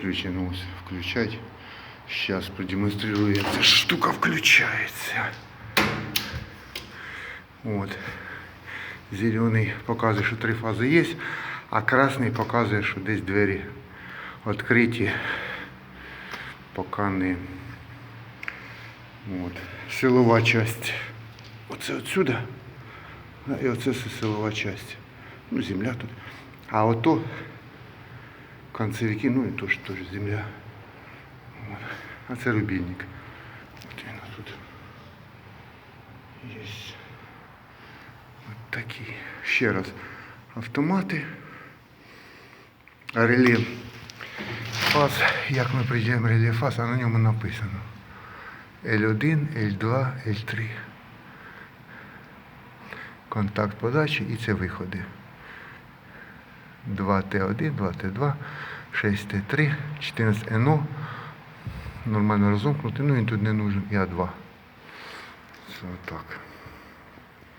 Включено ось включать. Сейчас продемонстрирую, як ця штука включається. От. Зелений показує, що три фази є, а красний показує, що десь двері відкриті, поки не. От. Силова часть. Оце отсюда. А, І оце все силова часть. Ну, земля тут. А ото концевики, ну і теж, теж земля. От. А це рубільник. От він тут. Є. От такі. Ще раз. Автомати. Реле. Фаз. Як ми прийдемо реле фаз, а на ньому написано. L1, L2, L3. Контакт подачі і це виходи. 2Т1, 2Т2, 6Т3, 14НО. Нормально розомкнути, ну він тут не нужен. І А2. Це отак.